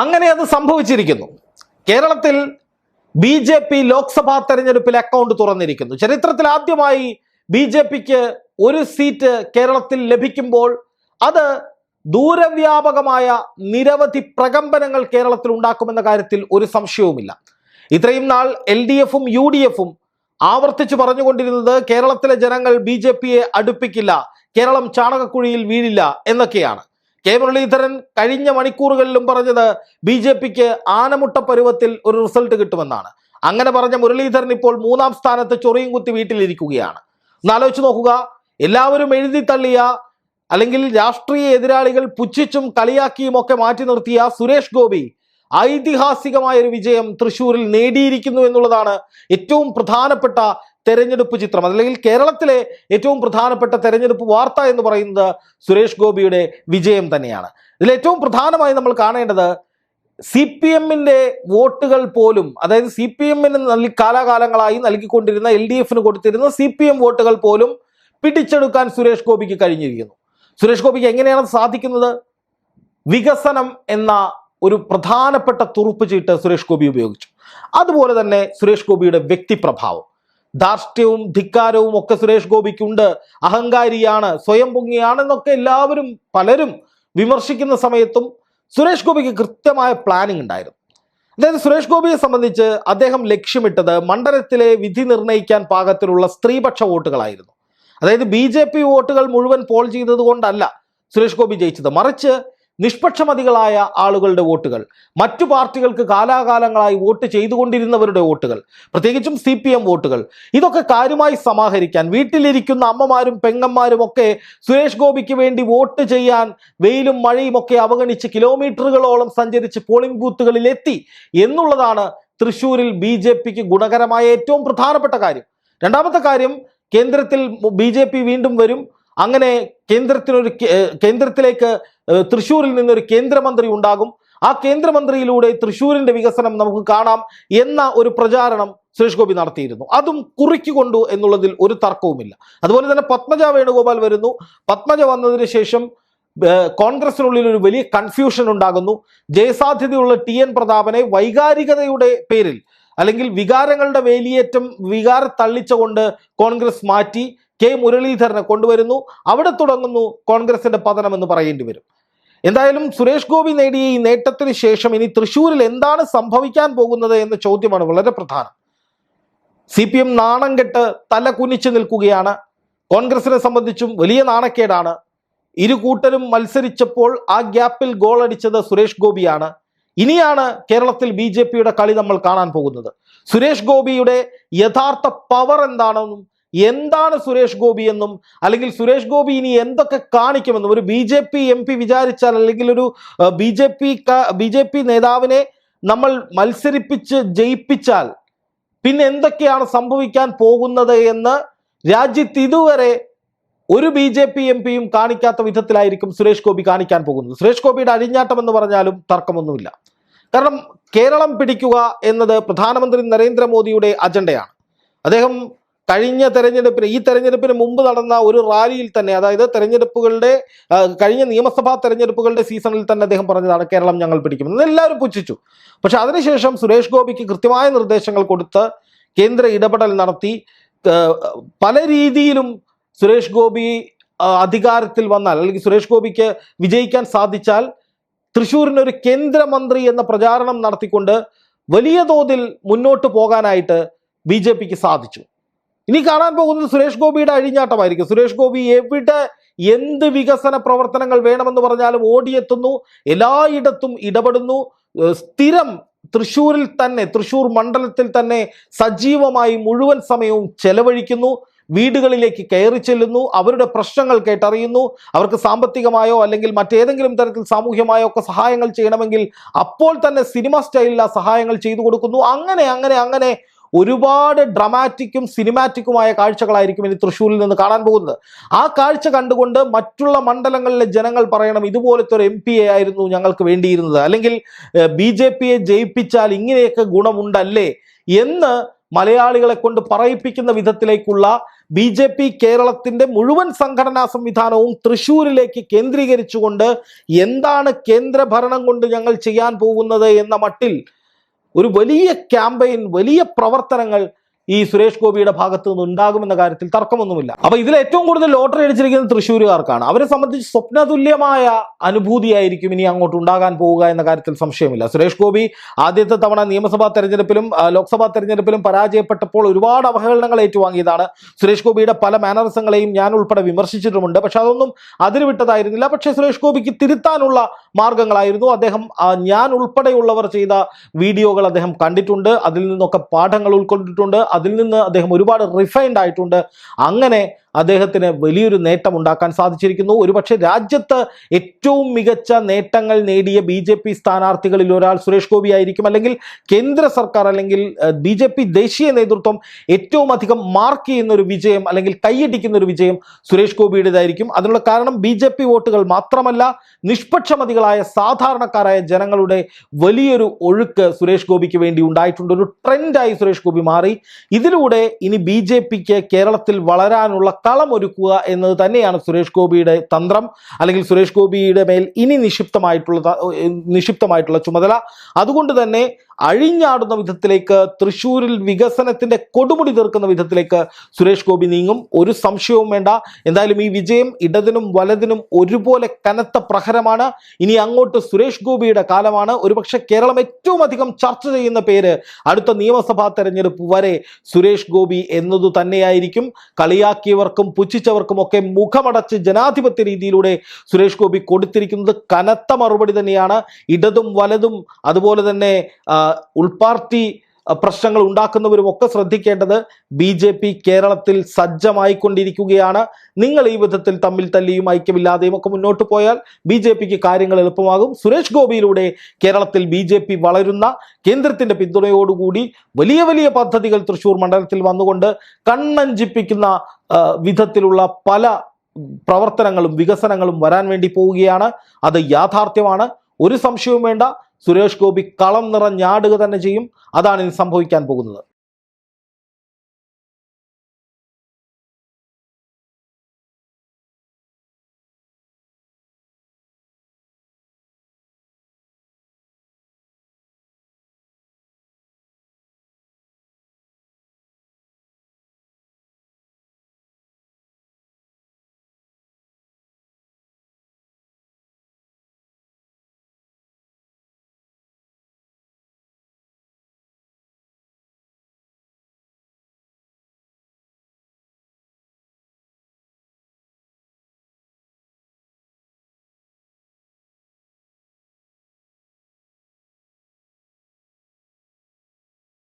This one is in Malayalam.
അങ്ങനെ അത് സംഭവിച്ചിരിക്കുന്നു. കേരളത്തിൽ ബി ജെ പി ലോക്സഭാ തെരഞ്ഞെടുപ്പിൽ അക്കൗണ്ട് തുറന്നിരിക്കുന്നു. ചരിത്രത്തിൽ ആദ്യമായി ബി ജെ പിക്ക് ഒരു സീറ്റ് കേരളത്തിൽ ലഭിക്കുമ്പോൾ അത് ദൂരവ്യാപകമായ നിരവധി പ്രകമ്പനങ്ങൾ കേരളത്തിൽ ഉണ്ടാക്കുമെന്ന കാര്യത്തിൽ ഒരു സംശയവുമില്ല. ഇത്രയും നാൾ എൽ ഡി എഫും യു ഡി എഫും ആവർത്തിച്ചു പറഞ്ഞുകൊണ്ടിരുന്നത് കേരളത്തിലെ ജനങ്ങൾ ബി ജെ പിയെ അടുപ്പിക്കില്ല കേരളം ചാണകക്കുഴിയിൽ വീഴില്ല എന്നൊക്കെയാണ്. കെ മുരളീധരൻ കഴിഞ്ഞ മണിക്കൂറുകളിലും പറഞ്ഞത് ബി ജെ പിക്ക് ആനമുട്ട പരുവത്തിൽ ഒരു റിസൾട്ട് കിട്ടുമെന്നാണ്. അങ്ങനെ പറഞ്ഞ മുരളീധരൻ ഇപ്പോൾ മൂന്നാം സ്ഥാനത്ത് ചൊറിയും കുത്തി വീട്ടിലിരിക്കുകയാണ്. എന്നാലോചിച്ച് നോക്കുക. എല്ലാവരും എഴുതി തള്ളിയ അല്ലെങ്കിൽ രാഷ്ട്രീയ എതിരാളികൾ പുച്ഛിച്ചും കളിയാക്കിയും ഒക്കെ മാറ്റി നിർത്തിയ സുരേഷ് ഗോപി ഐതിഹാസികമായ ഒരു വിജയം തൃശ്ശൂരിൽ നേടിയിരിക്കുന്നു എന്നുള്ളതാണ് ഏറ്റവും പ്രധാനപ്പെട്ട തെരഞ്ഞെടുപ്പ് ചിത്രം അതല്ലെങ്കിൽ കേരളത്തിലെ ഏറ്റവും പ്രധാനപ്പെട്ട തെരഞ്ഞെടുപ്പ് വാർത്ത എന്ന് പറയുന്നത് സുരേഷ് ഗോപിയുടെ വിജയം തന്നെയാണ്. ഇതിൽ ഏറ്റവും പ്രധാനമായി നമ്മൾ കാണേണ്ടത് സി പി എമ്മിന്റെ വോട്ടുകൾ പോലും അതായത് സി പി എമ്മിന് നൽകി കാലാകാലങ്ങളായി നൽകിക്കൊണ്ടിരുന്ന എൽ ഡി എഫിന് കൊടുത്തിരുന്ന സി പി എം വോട്ടുകൾ പോലും പിടിച്ചെടുക്കാൻ സുരേഷ് ഗോപിക്ക് കഴിഞ്ഞിരിക്കുന്നു. സുരേഷ് ഗോപിക്ക് എങ്ങനെയാണ് സാധിക്കുന്നത്? വികസനം എന്ന ഒരു പ്രധാനപ്പെട്ട തുറുപ്പ് ചീട്ട് സുരേഷ് ഗോപി ഉപയോഗിച്ചു. അതുപോലെ തന്നെ സുരേഷ് ഗോപിയുടെ വ്യക്തിപ്രഭാവം. ധാർഷ്ട്യവും ധിക്കാരവും ഒക്കെ സുരേഷ് ഗോപിക്കുണ്ട്. അഹങ്കാരിയാണ് സ്വയം പൊങ്ങിയാണെന്നൊക്കെ എല്ലാവരും പലരും വിമർശിക്കുന്ന സമയത്തും സുരേഷ് ഗോപിക്ക് കൃത്യമായ പ്ലാനിംഗ് ഉണ്ടായിരുന്നു. അതായത് സുരേഷ് ഗോപിയെ സംബന്ധിച്ച് അദ്ദേഹം ലക്ഷ്യമിട്ടത് മണ്ഡലത്തിലെ വിധി നിർണയിക്കാൻ പാകത്തിലുള്ള സ്ത്രീപക്ഷ വോട്ടുകളായിരുന്നു. അതായത് ബി വോട്ടുകൾ മുഴുവൻ പോൾ ചെയ്തത് സുരേഷ് ഗോപി ജയിച്ചത്. മറിച്ച് നിഷ്പക്ഷമതികളായ ആളുകളുടെ വോട്ടുകൾ. മറ്റു പാർട്ടികൾക്ക് കാലാകാലങ്ങളായി വോട്ട് ചെയ്തുകൊണ്ടിരുന്നവരുടെ വോട്ടുകൾ. പ്രത്യേകിച്ചും സി പി എം വോട്ടുകൾ. ഇതൊക്കെ കാര്യമായി സമാഹരിക്കാൻ വീട്ടിലിരിക്കുന്ന അമ്മമാരും പെങ്ങന്മാരും ഒക്കെ സുരേഷ് ഗോപിക്ക് വേണ്ടി വോട്ട് ചെയ്യാൻ വെയിലും മഴയും ഒക്കെ അവഗണിച്ച് കിലോമീറ്ററുകളോളം സഞ്ചരിച്ച് പോളിംഗ് ബൂത്തുകളിൽ എത്തി എന്നുള്ളതാണ് തൃശൂരിൽ ബി ജെ പിക്ക് ഗുണകരമായ ഏറ്റവും പ്രധാനപ്പെട്ട കാര്യം. രണ്ടാമത്തെ കാര്യം കേന്ദ്രത്തിൽ ബി വീണ്ടും വരും. അങ്ങനെ കേന്ദ്രത്തിനൊരു കേന്ദ്രത്തിലേക്ക് തൃശ്ശൂരിൽ നിന്നൊരു കേന്ദ്രമന്ത്രി ഉണ്ടാകും. ആ കേന്ദ്രമന്ത്രിയിലൂടെ തൃശ്ശൂരിന്റെ വികസനം നമുക്ക് കാണാം എന്ന ഒരു പ്രചാരണം സുരേഷ് ഗോപി നടത്തിയിരുന്നു. അതും കുറിക്കൊണ്ടു എന്നുള്ളതിൽ ഒരു തർക്കവുമില്ല. അതുപോലെ തന്നെ പത്മജ വേണുഗോപാൽ വരുന്നു. പത്മജ വന്നതിന് ശേഷം കോൺഗ്രസിനുള്ളിൽ ഒരു വലിയ കൺഫ്യൂഷൻ ഉണ്ടാകുന്നു. ജയസാധ്യതയുള്ള ടി എൻ പ്രതാപനെ വൈകാരികതയുടെ പേരിൽ അല്ലെങ്കിൽ വികാരങ്ങളുടെ വേലിയേറ്റം വികാര തള്ളിച്ചുകൊണ്ട് കോൺഗ്രസ് മാറ്റി. കെ മുരളീധരനെ കൊണ്ടുവരുന്നു. അവിടെ തുടങ്ങുന്നു കോൺഗ്രസിന്റെ പതനം എന്ന് പറയേണ്ടി വരും. എന്തായാലും സുരേഷ് ഗോപി നേടിയ ഈ നേട്ടത്തിന് ശേഷം ഇനി തൃശ്ശൂരിൽ എന്താണ് സംഭവിക്കാൻ പോകുന്നത് എന്ന ചോദ്യമാണ് വളരെ പ്രധാനം. സി പി എം നാണം കെട്ട് തല കുനിച്ചു നിൽക്കുകയാണ്. കോൺഗ്രസിനെ സംബന്ധിച്ചും വലിയ നാണക്കേടാണ്. ഇരു കൂട്ടരും മത്സരിച്ചപ്പോൾ ആ ഗ്യാപ്പിൽ ഗോൾ അടിച്ചത് സുരേഷ് ഗോപിയാണ്. ഇനിയാണ് കേരളത്തിൽ ബി കളി നമ്മൾ കാണാൻ പോകുന്നത്. സുരേഷ് ഗോപിയുടെ യഥാർത്ഥ പവർ എന്താണെന്നും എന്താണ് സുരേഷ് ഗോപി എന്നും അല്ലെങ്കിൽ സുരേഷ് ഗോപി ഇനി എന്തൊക്കെ കാണിക്കുമെന്നും ഒരു B J P M P വിചാരിച്ചാൽ അല്ലെങ്കിൽ ഒരു B J P B J P നേതാവിനെ നമ്മൾ മത്സരിപ്പിച്ച് ജയിപ്പിച്ചാൽ പിന്നെ എന്തൊക്കെയാണ് സംഭവിക്കാൻ പോകുന്നത് എന്ന് രാജ്യത്ത് ഇതുവരെ ഒരു ബി ജെ പി എം പിയും കാണിക്കാത്ത വിധത്തിലായിരിക്കും സുരേഷ് ഗോപി കാണിക്കാൻ പോകുന്നത്. സുരേഷ് ഗോപിയുടെ അഴിഞ്ഞാട്ടം എന്ന് പറഞ്ഞാലും തർക്കമൊന്നുമില്ല. കാരണം കേരളം പിടിക്കുക എന്നത് പ്രധാനമന്ത്രി നരേന്ദ്രമോദിയുടെ അജണ്ടയാണ്. അദ്ദേഹം കഴിഞ്ഞ തെരഞ്ഞെടുപ്പിന് ഈ തെരഞ്ഞെടുപ്പിന് മുമ്പ് നടന്ന ഒരു റാലിയിൽ തന്നെ അതായത് തെരഞ്ഞെടുപ്പുകളുടെ കഴിഞ്ഞ നിയമസഭാ തെരഞ്ഞെടുപ്പുകളുടെ സീസണിൽ തന്നെ അദ്ദേഹം പറഞ്ഞതാണ് കേരളം ഞങ്ങൾ പിടിക്കുമെന്ന് എല്ലാവരും പുച്ഛിച്ചു. പക്ഷെ അതിനുശേഷം സുരേഷ് ഗോപിക്ക് കൃത്യമായ നിർദ്ദേശങ്ങൾ കൊടുത്ത് കേന്ദ്ര ഇടപെടൽ നടത്തി. പല രീതിയിലും സുരേഷ് ഗോപി അധികാരത്തിൽ വന്നാൽ അല്ലെങ്കിൽ സുരേഷ് ഗോപിക്ക് വിജയിക്കാൻ സാധിച്ചാൽ തൃശ്ശൂരിന് ഒരു കേന്ദ്രമന്ത്രി എന്ന പ്രചാരണം നടത്തിക്കൊണ്ട് വലിയ തോതിൽ മുന്നോട്ട് പോകാനായിട്ട് ബി സാധിച്ചു. ഇനി കാണാൻ പോകുന്നത് സുരേഷ് ഗോപിയുടെ അഴിഞ്ഞാട്ടമായിരിക്കും. സുരേഷ് ഗോപി എവിടെ എന്ത് വികസന പ്രവർത്തനങ്ങൾ വേണമെന്ന് പറഞ്ഞാലും ഓടിയെത്തുന്നു. എല്ലായിടത്തും ഇടപെടുന്നു. സ്ഥിരം തൃശ്ശൂരിൽ തന്നെ തൃശ്ശൂർ മണ്ഡലത്തിൽ തന്നെ സജീവമായി മുഴുവൻ സമയവും ചെലവഴിക്കുന്നു. വീടുകളിലേക്ക് കയറി ചെല്ലുന്നു. അവരുടെ പ്രശ്നങ്ങൾ കേട്ടറിയുന്നു. അവർക്ക് സാമ്പത്തികമായോ അല്ലെങ്കിൽ മറ്റേതെങ്കിലും തരത്തിൽ സാമൂഹ്യമായോ ഒക്കെ സഹായങ്ങൾ ചെയ്യണമെങ്കിൽ അപ്പോൾ തന്നെ സിനിമ സ്റ്റൈലിൽ ആ സഹായങ്ങൾ ചെയ്തു കൊടുക്കുന്നു. അങ്ങനെ അങ്ങനെ അങ്ങനെ ഒരുപാട് ഡ്രമാറ്റിക്കും സിനിമാറ്റിക്കുമായ കാഴ്ചകളായിരിക്കും ഇനി തൃശ്ശൂരിൽ നിന്ന് കാണാൻ പോകുന്നത്. ആ കാഴ്ച കണ്ടുകൊണ്ട് മറ്റുള്ള മണ്ഡലങ്ങളിലെ ജനങ്ങൾ പറയണം ഇതുപോലത്തെ ഒരു എം പി എ ആയിരുന്നു ഞങ്ങൾക്ക് വേണ്ടിയിരുന്നത്. അല്ലെങ്കിൽ ബി ജെ പിയെ ജയിപ്പിച്ചാൽ ഇങ്ങനെയൊക്കെ ഗുണമുണ്ടല്ലേ എന്ന് മലയാളികളെ കൊണ്ട് പറയിപ്പിക്കുന്ന വിധത്തിലേക്കുള്ള ബി ജെ പി കേരളത്തിന്റെ മുഴുവൻ സംഘടനാ സംവിധാനവും തൃശ്ശൂരിലേക്ക് കേന്ദ്രീകരിച്ചുകൊണ്ട് എന്താണ് കേന്ദ്രഭരണം കൊണ്ട് ഞങ്ങൾ ചെയ്യാൻ പോകുന്നത് എന്ന മട്ടിൽ ഒരു വലിയ ക്യാമ്പയിൻ വലിയ പ്രവർത്തനങ്ങൾ ഈ സുരേഷ് ഗോപിയുടെ ഭാഗത്തു നിന്ന് ഉണ്ടാകുമെന്ന കാര്യത്തിൽ തർക്കമൊന്നുമില്ല. അപ്പൊ ഇതിൽ ഏറ്റവും കൂടുതൽ ലോട്ടറി അടിച്ചിരിക്കുന്നത് തൃശ്ശൂരുകാർക്കാണ്. അവരെ സംബന്ധിച്ച് സ്വപ്നതുല്യമായ അനുഭൂതിയായിരിക്കും ഇനി അങ്ങോട്ട് ഉണ്ടാകാൻ പോവുക എന്ന കാര്യത്തിൽ സംശയമില്ല. സുരേഷ് ഗോപി ആദ്യത്തെ തവണ നിയമസഭാ തെരഞ്ഞെടുപ്പിലും ലോക്സഭാ തെരഞ്ഞെടുപ്പിലും പരാജയപ്പെട്ടപ്പോൾ ഒരുപാട് അവഹേളനങ്ങൾ ഏറ്റുവാങ്ങിയതാണ്. സുരേഷ് ഗോപിയുടെ പല മാനറസങ്ങളെയും ഞാൻ ഉൾപ്പെടെ വിമർശിച്ചിട്ടുമുണ്ട്. പക്ഷെ അതൊന്നും അതിരുവിട്ടതായിരുന്നില്ല. പക്ഷേ സുരേഷ് ഗോപിക്ക് തിരുത്താനുള്ള മാർഗങ്ങളായിരുന്നു. അദ്ദേഹം ഞാൻ ഉൾപ്പെടെയുള്ളവർ ചെയ്ത വീഡിയോകൾ അദ്ദേഹം കണ്ടിട്ടുണ്ട്. അതിൽ നിന്നൊക്കെ പാഠങ്ങൾ ഉൾക്കൊണ്ടിട്ടുണ്ട്. അതിൽ നിന്ന് അദ്ദേഹം ഒരുപാട് റിഫൈൻഡ് ആയിട്ടുണ്ട്. അങ്ങനെ അദ്ദേഹത്തിന് വലിയൊരു നേട്ടം ഉണ്ടാക്കാൻ സാധിച്ചിരിക്കുന്നു. ഒരുപക്ഷെ രാജ്യത്ത് ഏറ്റവും മികച്ച നേട്ടങ്ങൾ നേടിയ ബി ജെ പി സ്ഥാനാർത്ഥികളിൽ ഒരാൾ സുരേഷ് ഗോപി ആയിരിക്കും. അല്ലെങ്കിൽ കേന്ദ്ര സർക്കാർ അല്ലെങ്കിൽ ബി ജെ പി ദേശീയ നേതൃത്വം ഏറ്റവും അധികം മാർക്ക് ചെയ്യുന്ന ഒരു വിജയം അല്ലെങ്കിൽ കൈയടിക്കുന്ന ഒരു വിജയം സുരേഷ് ഗോപിയുടേതായിരിക്കും. അതിനുള്ള കാരണം ബി ജെ പി വോട്ടുകൾ മാത്രമല്ല നിഷ്പക്ഷമതികളായ സാധാരണക്കാരായ ജനങ്ങളുടെ വലിയൊരു ഒഴുക്ക് സുരേഷ് ഗോപിക്ക് വേണ്ടി ഉണ്ടായിട്ടുണ്ട്. ഒരു ട്രെൻഡായി സുരേഷ് ഗോപി മാറി. ഇതിലൂടെ ഇനി ബി കേരളത്തിൽ വളരാനുള്ള കളമൊരുക്കുക എന്നത് തന്നെയാണ് സുരേഷ് ഗോപിയുടെ തന്ത്രം. അല്ലെങ്കിൽ സുരേഷ് ഗോപിയുടെ മേൽ ഇനി നിക്ഷിപ്തമായിട്ടുള്ള നിക്ഷിപ്തമായിട്ടുള്ള ചുമതല. അതുകൊണ്ട് തന്നെ അഴിഞ്ഞാടുന്ന വിധത്തിലേക്ക് തൃശ്ശൂരിൽ വികസനത്തിന്റെ കൊടുമുടി തീർക്കുന്ന വിധത്തിലേക്ക് സുരേഷ് ഗോപി നീങ്ങും. ഒരു സംശയവും വേണ്ട. എന്തായാലും ഈ വിജയം ഇടതിനും വലതിനും ഒരുപോലെ കനത്ത പ്രഹരമാണ്. ഇനി അങ്ങോട്ട് സുരേഷ് ഗോപിയുടെ കാലമാണ്. ഒരുപക്ഷെ കേരളം ഏറ്റവും അധികം ചർച്ച ചെയ്യുന്ന പേര് അടുത്ത നിയമസഭാ തെരഞ്ഞെടുപ്പ് വരെ സുരേഷ് ഗോപി എന്നതു തന്നെയായിരിക്കും. കളിയാക്കിയവർക്കും പുച്ഛിച്ചവർക്കും ഒക്കെ മുഖമടച്ച് ജനാധിപത്യ രീതിയിലൂടെ സുരേഷ് ഗോപി കൊടുത്തിരിക്കുന്നത് കനത്ത മറുപടി തന്നെയാണ്. ഇടതും വലതും അതുപോലെ തന്നെ ഉൾപാർട്ടി പ്രശ്നങ്ങൾ ഉണ്ടാക്കുന്നവരും ഒക്കെ ശ്രദ്ധിക്കേണ്ടത് ബി ജെ പി കേരളത്തിൽ സജ്ജമായിക്കൊണ്ടിരിക്കുകയാണ്. നിങ്ങൾ ഈ വിധത്തിൽ തമ്മിൽ തല്ലിയും ഐക്യമില്ലാതെയും ഒക്കെ മുന്നോട്ട് പോയാൽ ബി ജെ പിക്ക് കാര്യങ്ങൾ എളുപ്പമാകും. സുരേഷ് ഗോപിയിലൂടെ കേരളത്തിൽ ബി ജെ പി വളരുന്ന കേന്ദ്രത്തിന്റെ പിന്തുണയോടുകൂടി വലിയ വലിയ പദ്ധതികൾ തൃശൂർ മണ്ഡലത്തിൽ വന്നുകൊണ്ട് കണ്ണഞ്ചിപ്പിക്കുന്ന വിധത്തിലുള്ള പല പ്രവർത്തനങ്ങളും വികസനങ്ങളും വരാൻ വേണ്ടി പോവുകയാണ്. അത് യാഥാർത്ഥ്യമാണ്. ഒരു സംശയവും വേണ്ട. സുരേഷ് ഗോപി കളം നിറഞ്ഞാടുക തന്നെ ചെയ്യും. അതാണ് ഇനി സംഭവിക്കാൻ പോകുന്നത്.